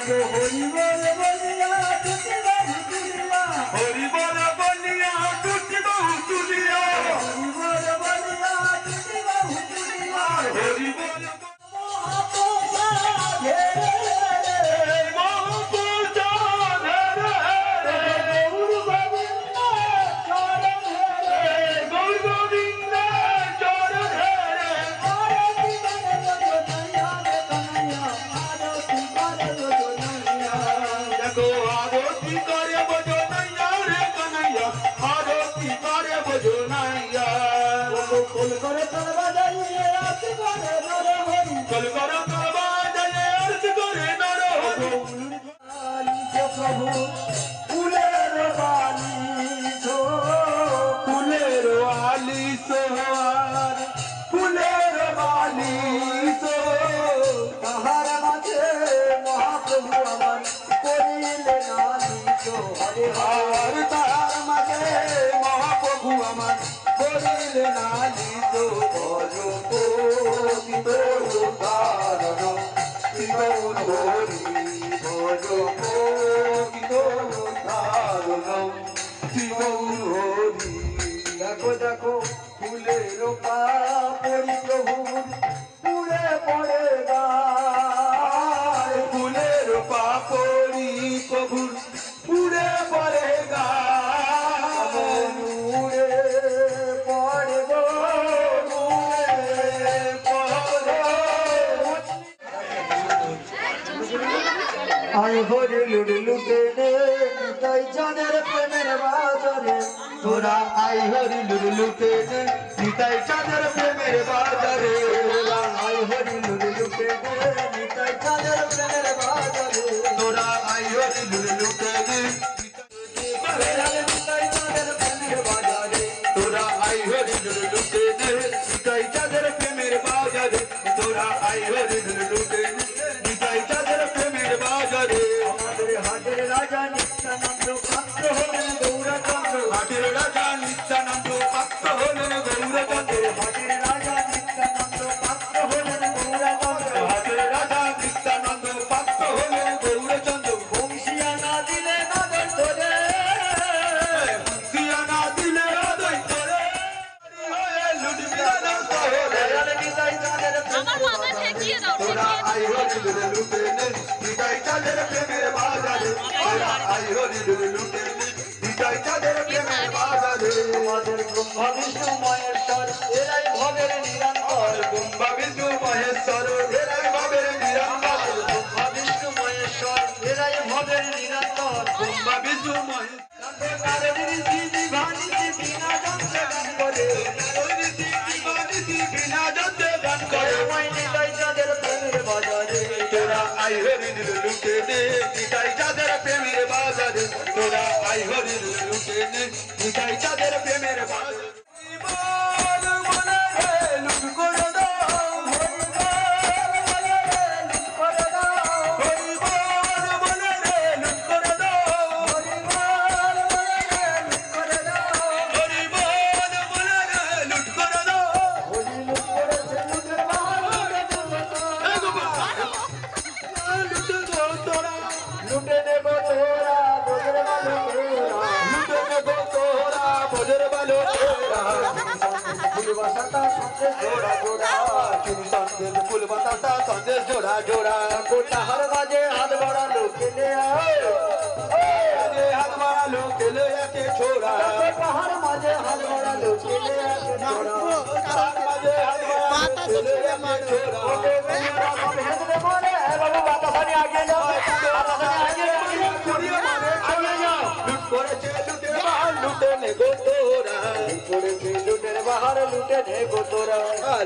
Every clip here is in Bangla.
ওগো হরি করিলে নালি তো ভজ কোবিদ কারণ শিব হরি ভজ কারণ শিব হরি দেখো দেখো ফুলের পাপড়ি প্রভুর পুরে পড়ে বাজারে তোরা আই হরি লুরু লুটে নে নিতাই চাঁদের প্রেমের বাজারে। আই হরি লুড়ে লুটে রে তাই জানের প্রেমের বাজারে। তোরা আই হরি লুরু লুটে নে তাই জানের প্রেমের বাজারে। তোরা আই হরি লুরু লুটে নে নিতাই চাঁদের প্রেমের বাজারে। তোরা আই হরি লুরু লুটে নে নিতাই চাঁদের প্রেমের বাজারে। আমাদের হাটের রাজা নিত্যানন্দ পাত্র হলেন মহেশ্বর এরাই ভাবের নিরন্তর। ব্রহ্মা বিষ্ণু মহেশ্বর। ভবের বিষ্ণু তোরা আই হরি লুটে নে নিতাই চাঁদের প্রেমের বাজারে। তোরা আই হরি লুটে নে নিতাই চাঁদের প্রেমের বাজারে। ফুল বাসাটা জোড়া জোড়া। চুরি সন্দেশ ফুল বাতাসা সন্দেশ জোড়া জোড়া। গোটা হার মাঝে হাত বাড়ালো কেলে আয়। আগে হাত কেলে একে ছোড়া। পাহাড় মাঝে হাত বাড়ালো কেলে আয় জোড়া হাত মাঝে হাত বাড়ালো কেলে একে ছোড়া। ওকে মেয়েরা সব হেঁটে বলে এ আগে যাও। বাতাসানি আগে যাও। যাও। লুট করেছে লুটের বাহার লুটে নে তোরা। লুটে নে গো তোরা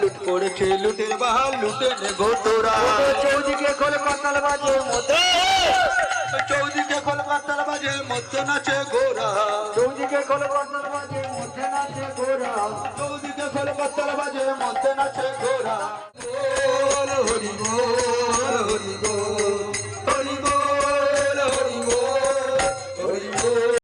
লুট করেছে লুটের বাহার লুটে নে গো তোরা চৌদিকে খোল পাতাল বাজে মধ্যে। চৌদিকে কলকাতার বাজে মধ্যে নাচে গোরা। চৌদিকে খোল পাতাল বাজে মধ্যে নাচে গোরা। চৌদিকে কলকাতার বাজে মধ্যে নাচে গোরা।